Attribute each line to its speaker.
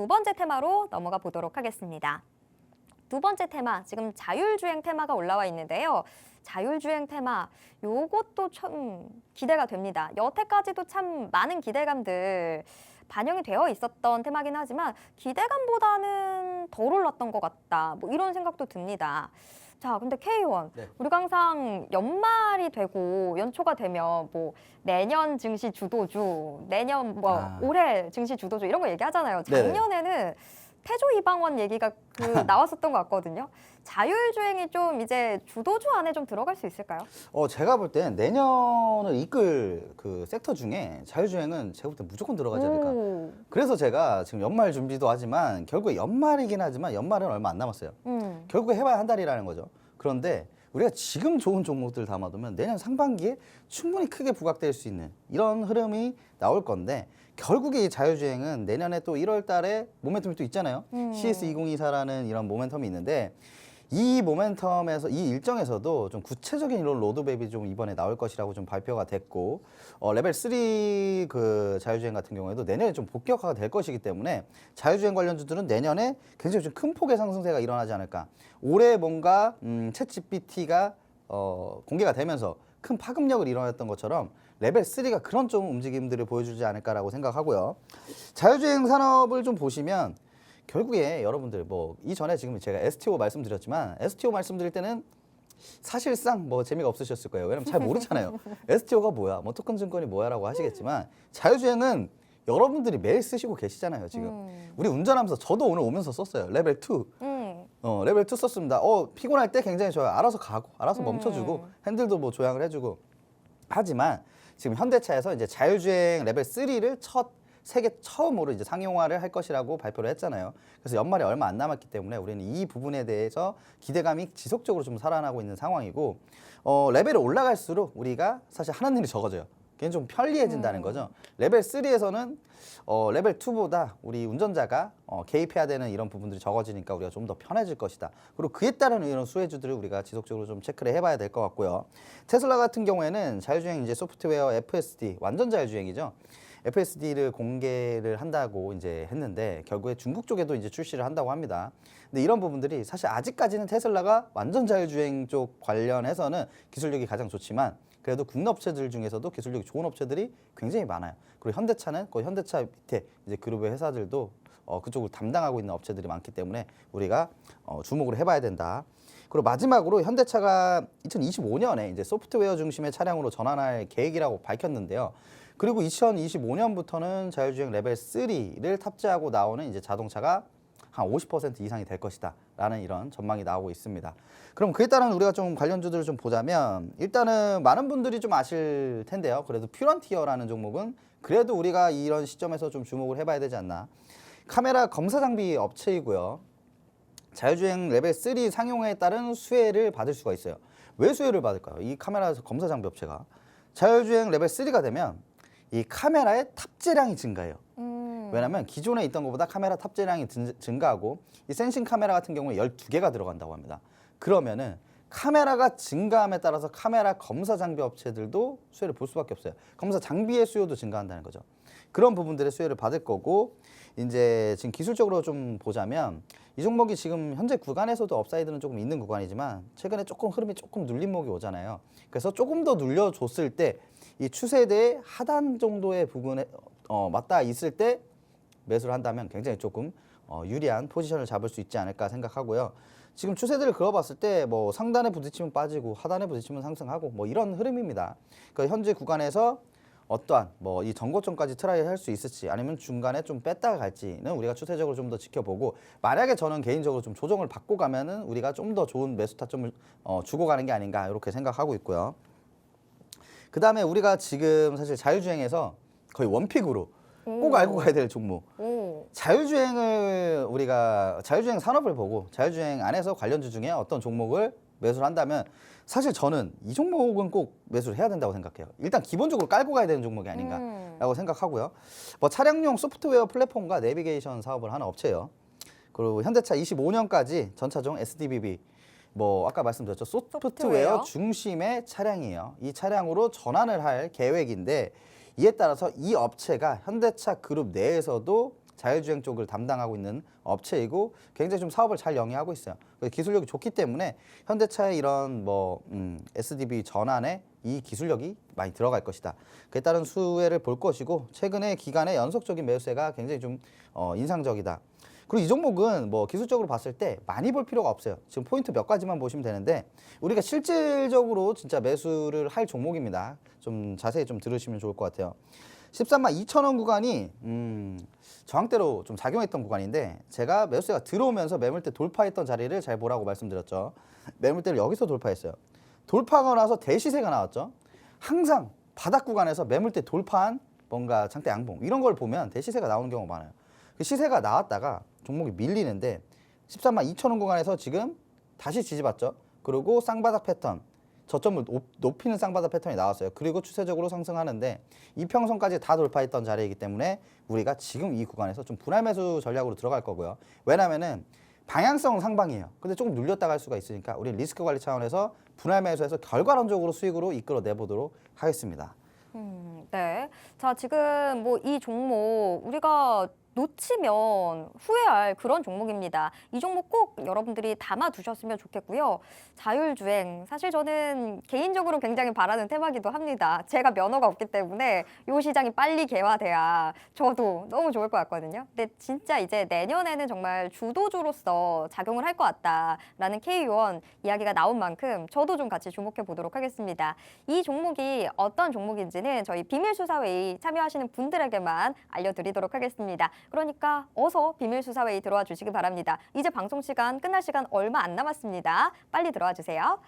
Speaker 1: 두 번째 테마로 넘어가 보도록 하겠습니다. 두 번째 테마, 지금 자율주행 테마가 올라와 있는데요. 자율주행 테마, 요것도 참 기대가 됩니다. 여태까지도 참 많은 기대감들 반영이 되어 있었던 테마긴 하지만 기대감보다는 덜 올랐던 것 같다. 뭐 이런 생각도 듭니다. 자, 근데 K1,
Speaker 2: 네.
Speaker 1: 우리가 항상 연말이 되고 연초가 되면 뭐 내년 증시 주도주, 내년 뭐
Speaker 2: 아.
Speaker 1: 올해 증시 주도주 이런 거 얘기하잖아요.
Speaker 2: 네네.
Speaker 1: 작년에는 태조 이방원 얘기가 그 나왔었던 것 같거든요. 자율주행이 좀 이제 주도주 안에 좀 들어갈 수 있을까요?
Speaker 2: 어, 제가 볼 땐 내년을 이끌 그 섹터 중에 자율주행은 제가 볼 때 무조건 들어가지 않을까.
Speaker 1: 오.
Speaker 2: 그래서 제가 지금 연말 준비도 하지만 결국에 연말이긴 하지만 연말은 얼마 안 남았어요.
Speaker 1: 음.
Speaker 2: 결국에 해봐야 한 달이라는 거죠. 그런데 우리가 지금 좋은 종목들 담아두면 내년 상반기에 충분히 크게 부각될 수 있는 이런 흐름이 나올 건데 결국에 이 자율주행은 내년에 또 1월 달에 모멘텀이 또 있잖아요.
Speaker 1: 음.
Speaker 2: CS2024라는 이런 모멘텀이 있는데 이 모멘텀에서 이 일정에서도 좀 구체적인 이런 로드맵이 좀 이번에 나올 것이라고 좀 발표가 됐고 어, 레벨 3 그 자율주행 같은 경우에도 내년에 좀 본격화가 될 것이기 때문에 자율주행 관련주들은 내년에 굉장히 좀 큰 폭의 상승세가 일어나지 않을까. 올해 뭔가 음, 챗GPT가 어, 공개가 되면서 큰 파급력을 일어났던 것처럼 레벨 3가 그런 좀 움직임들을 보여주지 않을까라고 생각하고요. 자율주행 산업을 좀 보시면 결국에 여러분들 뭐 이전에 지금 제가 STO 말씀드렸지만 STO 말씀드릴 때는 사실상 뭐 재미가 없으셨을 거예요. 왜냐면 잘 모르잖아요. STO가 뭐야, 뭐 토큰 증권이 뭐야라고 하시겠지만 자율주행은 여러분들이 매일 쓰시고 계시잖아요. 지금
Speaker 1: 음.
Speaker 2: 우리 운전하면서 저도 오늘 오면서 썼어요. 레벨 2.
Speaker 1: 음.
Speaker 2: 어, 레벨 2 썼습니다. 어, 피곤할 때 굉장히 좋아요. 알아서 가고, 알아서
Speaker 1: 음.
Speaker 2: 멈춰주고, 핸들도 뭐 조향을 해주고. 하지만 지금 현대차에서 이제 자율주행 레벨 3를 첫 세계 처음으로 이제 상용화를 할 것이라고 발표를 했잖아요. 그래서 연말에 얼마 안 남았기 때문에 우리는 이 부분에 대해서 기대감이 지속적으로 좀 살아나고 있는 상황이고, 어, 레벨이 올라갈수록 우리가 사실 하는 일이 적어져요. 그게 좀 편리해진다는 거죠. 레벨 3에서는 어, 레벨 2보다 우리 운전자가 어, 개입해야 되는 이런 부분들이 적어지니까 우리가 좀 더 편해질 것이다. 그리고 그에 따른 이런 수혜주들을 우리가 지속적으로 좀 체크를 해봐야 될 것 같고요. 테슬라 같은 경우에는 자율주행 이제 소프트웨어 FSD 완전 자율주행이죠. FSD를 공개를 한다고 이제 했는데 결국에 중국 쪽에도 이제 출시를 한다고 합니다. 근데 이런 부분들이 사실 아직까지는 테슬라가 완전 자율주행 쪽 관련해서는 기술력이 가장 좋지만 그래도 국내 업체들 중에서도 기술력이 좋은 업체들이 굉장히 많아요. 그리고 현대차는 그 현대차 밑에 이제 그룹의 회사들도 어, 그쪽을 담당하고 있는 업체들이 많기 때문에 우리가 어, 주목을 해봐야 된다. 그리고 마지막으로 현대차가 2025년에 이제 소프트웨어 중심의 차량으로 전환할 계획이라고 밝혔는데요. 그리고 2025년부터는 자율주행 레벨 3를 탑재하고 나오는 이제 자동차가 한 50% 이상이 될 것이다 라는 이런 전망이 나오고 있습니다. 그럼 그에 따른 우리가 좀 관련주들을 좀 보자면 일단은 많은 분들이 좀 아실 텐데요. 그래도 퓨런티어라는 종목은 그래도 우리가 이런 시점에서 좀 주목을 해봐야 되지 않나. 카메라 검사 장비 업체이고요. 자율주행 레벨 3 상용에 따른 수혜를 받을 수가 있어요. 왜 수혜를 받을까요? 이 카메라 검사 장비 업체가 자율주행 레벨 3가 되면 이 카메라의 탑재량이 증가해요.
Speaker 1: 음.
Speaker 2: 왜냐면 기존에 있던 것보다 카메라 탑재량이 든- 증가하고 이 센싱 카메라 같은 경우에 12개가 들어간다고 합니다. 그러면은 카메라가 증가함에 따라서 카메라 검사 장비 업체들도 수혜를 볼 수밖에 없어요. 검사 장비의 수요도 증가한다는 거죠. 그런 부분들의 수혜를 받을 거고 이제 지금 기술적으로 좀 보자면 이 종목이 지금 현재 구간에서도 업사이드는 조금 있는 구간이지만 최근에 조금 흐름이 조금 눌림목이 오잖아요. 그래서 조금 더 눌려줬을 때 이 추세대의 하단 정도의 부분에 어, 맞닿아 있을 때 매수를 한다면 굉장히 조금 어, 유리한 포지션을 잡을 수 있지 않을까 생각하고요. 지금 추세들을 그어봤을 때 뭐 상단에 부딪히면 빠지고 하단에 부딪히면 상승하고 뭐 이런 흐름입니다. 그러니까 현재 구간에서 어떠한 뭐 이 전고점까지 트라이 할 수 있을지 아니면 중간에 좀 뺐다가 갈지는 우리가 추세적으로 좀 더 지켜보고 만약에 저는 개인적으로 좀 조정을 받고 가면은 우리가 좀 더 좋은 매수 타점을 어, 주고 가는 게 아닌가 이렇게 생각하고 있고요. 그 다음에 우리가 지금 사실 자율주행에서 거의 원픽으로 꼭
Speaker 1: 오.
Speaker 2: 알고 가야 될 종목.
Speaker 1: 오.
Speaker 2: 자율주행을 우리가 자율주행 산업을 보고 자율주행 안에서 관련주 중에 어떤 종목을 매수를 한다면 사실 저는 이 종목은 꼭 매수를 해야 된다고 생각해요. 일단 기본적으로 깔고 가야 되는 종목이
Speaker 1: 음.
Speaker 2: 아닌가라고 생각하고요. 뭐 차량용 소프트웨어 플랫폼과 내비게이션 사업을 하는 업체예요. 그리고 현대차 25년까지 전차종 SDBB 뭐 아까 말씀드렸죠 소프트웨어,
Speaker 1: 소프트웨어.
Speaker 2: 중심의 차량이에요. 이 차량으로 전환을 할 계획인데 이에 따라서 이 업체가 현대차 그룹 내에서도 자율주행 쪽을 담당하고 있는 업체이고 굉장히 좀 사업을 잘 영위하고 있어요. 기술력이 좋기 때문에 현대차의 이런 뭐 음, SDV 전환에 이 기술력이 많이 들어갈 것이다. 그에 따른 수혜를 볼 것이고 최근에 기간의 연속적인 매수세가 굉장히 좀 어, 인상적이다. 그리고 이 종목은 뭐 기술적으로 봤을 때 많이 볼 필요가 없어요. 지금 포인트 몇 가지만 보시면 되는데 우리가 실질적으로 진짜 매수를 할 종목입니다. 좀 자세히 좀 들으시면 좋을 것 같아요. 13만 2천 원 구간이 음, 저항대로 좀 작용했던 구간인데 제가 매수세가 들어오면서 매물대 돌파했던 자리를 잘 보라고 말씀드렸죠. 매물대를 여기서 돌파했어요. 돌파하고 나서 대시세가 나왔죠. 항상 바닥 구간에서 매물대 돌파한 뭔가 장대 양봉 이런 걸 보면 대시세가 나오는 경우가 많아요. 그 시세가 나왔다가 종목이 밀리는데 13만 2천 원 구간에서 지금 다시 지지받죠. 그리고 쌍바닥 패턴 저점을 높- 높이는 쌍바닥 패턴이 나왔어요. 그리고 추세적으로 상승하는데 이평선까지 다 돌파했던 자리이기 때문에 우리가 지금 이 구간에서 좀 분할 매수 전략으로 들어갈 거고요. 왜냐면은 방향성은 상방이에요. 근데 조금 눌렸다 갈 수가 있으니까 우리 리스크 관리 차원에서 분할 매수해서 결과론적으로 수익으로 이끌어 내보도록 하겠습니다.
Speaker 1: 음, 네. 자, 지금 뭐 이 종목 우리가 놓치면 후회할 그런 종목입니다. 이 종목 꼭 여러분들이 담아 두셨으면 좋겠고요. 자율주행. 사실 저는 개인적으로 굉장히 바라는 테마기도 합니다. 제가 면허가 없기 때문에 이 시장이 빨리 개화돼야 저도 너무 좋을 것 같거든요. 근데 진짜 이제 내년에는 정말 주도주로서 작용을 할 것 같다라는 K1 이야기가 나온 만큼 저도 좀 같이 주목해 보도록 하겠습니다. 이 종목이 어떤 종목인지는 저희 비밀 수사회의 참여하시는 분들에게만 알려드리도록 하겠습니다. 그러니까 어서 비밀 수사회의 들어와 주시기 바랍니다. 이제 방송 시간 끝날 시간 얼마 안 남았습니다. 빨리 들어와 주세요.